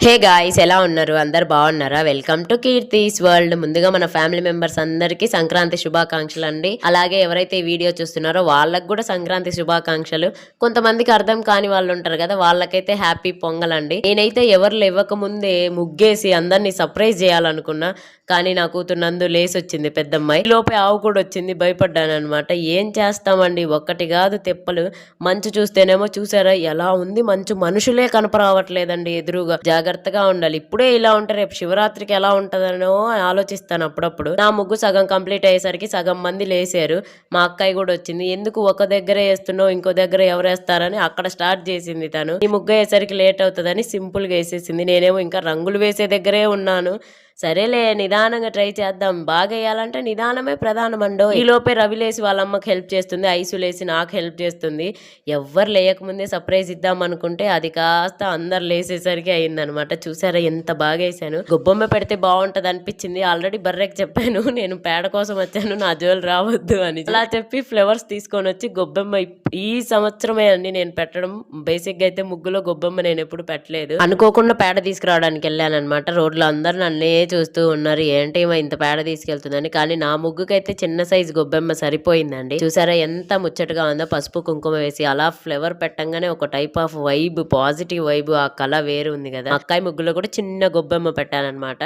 Hey guys ఎలా ఉన్నారు? అందరు బాగున్నారా? Welcome to Keerthi's world. ముందుగా మన ఫ్యామిలీ మెంబర్స్ అందరికీ సంక్రాంతి శుభాకాంక్షలు అండి అలాగే ఎవరైతే ఈ వీడియో చూస్తున్నారో వాళ్ళకు కూడా సంక్రాంతి శుభాకాంక్షలు. కొంతమందికి అర్థం కాని వాళ్ళు ఉంటారు కదా వాళ్ళకైతే హ్యాపీ పొంగల్ అండి నేనైతే ఎవరు లేవక ముందే ముగ్గేసి అందరినీ సర్ప్రైజ్ చేయాలనుకున్నా కానీ నా కూతురు నందు లేసి వచ్చింది పెద్దమ్మాయి లోపే ఆవు కూడా వచ్చింది భయపడ్డాను అనమాట ఏం చేస్తామండి? ఒక్కటి కాదు తెప్పలు. మంచు చూస్తేనేమో చూసారా? ఎలా ఉంది? మంచు మనుషులే కనపరావట్లేదండి ఎదురుగా. జాగ్రత్తగా ఉండాలి. ఇప్పుడే ఇలా ఉంటే రేపు శివరాత్రికి ఎలా ఉంటదనో ఆలోచిస్తాను అప్పుడప్పుడు. నా ముగ్గు సగం కంప్లీట్ అయ్యేసరికి సగం మంది లేసారు. మా అక్కయ్య కూడా వచ్చింది. ఎందుకు ఒక దగ్గర వేస్తున్నావు ఇంకో దగ్గర ఎవరు వేస్తారని అక్కడ స్టార్ట్ చేసింది తను. ఈ ముగ్గు వేసరికి లేట్ అవుతుందని సింపుల్గా వేసేసింది. నేనేమో ఇంకా రంగులు వేసే దగ్గరే ఉన్నాను. సరేలే నిదానంగా ట్రై చేద్దాం. బాగా వేయాలంటే నిదానమే ప్రధానమండో. ఈ లోపే రవి లేసి వాళ్ళ అమ్మకి హెల్ప్ చేస్తుంది ఐసు లేసి నాకు హెల్ప్ చేస్తుంది. ఎవ్వరు లేయకముందే సర్ప్రైజ్ ఇద్దాం అనుకుంటే అది కాస్త అందరు లేసేసరికి అయిందనమాట. చూసారా ఎంత బాగా వేసాను గొబ్బమ్మ పెడితే బాగుంటది అనిపించింది. ఆల్రెడీ బర్రెకి చెప్పాను నేను పేడ కోసం వచ్చాను నా జోలు రావద్దు అని. అలా చెప్పి ఫ్లవర్స్ తీసుకొని వచ్చి గొబ్బెమ్మ ఇప్- ఈ సంవత్సరమే అండి నేను పెట్టడం. బేసిక్గా అయితే ముగ్గులో గొబ్బెమ్మ నేను ఎప్పుడు పెట్టలేదు. అనుకోకుండా పేడ తీసుకురావడానికి వెళ్ళాను అనమాట రోడ్లో అందరు నన్నే చూస్తూ ఉన్నారు ఏంటి ఇంత పేడ తీసుకెళ్తుందని? కానీ నా ముగ్గుకైతే చిన్న సైజు గొబ్బెమ్మ సరిపోయిందండి. చూసారా ఎంత ముచ్చటగా ఉందో పసుపు కుంకుమ వేసి అలా ఫ్లేవర్ పెట్టంగానే ఒక type of vibe positive vibe ఆ కళ వేరు ఉంది కదా. అక్కాయి ముగ్గులో కూడా చిన్న గొబ్బెమ్మ పెట్టానమాట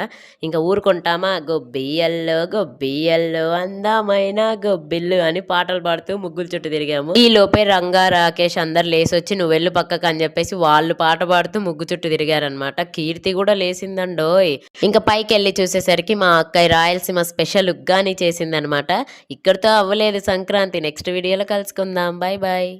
ఇంకా ఊరుకుంటామా? గొబ్బియల్లో గొబ్బియల్లో అందమైన గొబ్బిల్లు అని పాటలు పాడుతూ ముగ్గుల చుట్టూ తిరిగాము. ఈ లోపే రంగా రాకేష్ అందరు లేసి వచ్చి నువ్వు వెళ్ళు పక్కకు అని చెప్పేసి వాళ్ళు పాట పాడుతూ ముగ్గు చుట్టూ తిరిగారనమాట కీర్తి కూడా లేసిందండోయ్ ఇంకా పైకి వెళ్ళి చూసేసరికి మా అక్కయ్య రాయలసీమ స్పెషల్ ఉగ్గాని చేసిందనమాట ఇక్కడితో అవ్వలేదు సంక్రాంతి. నెక్స్ట్ వీడియోలో కలుసుకుందాం. Bye bye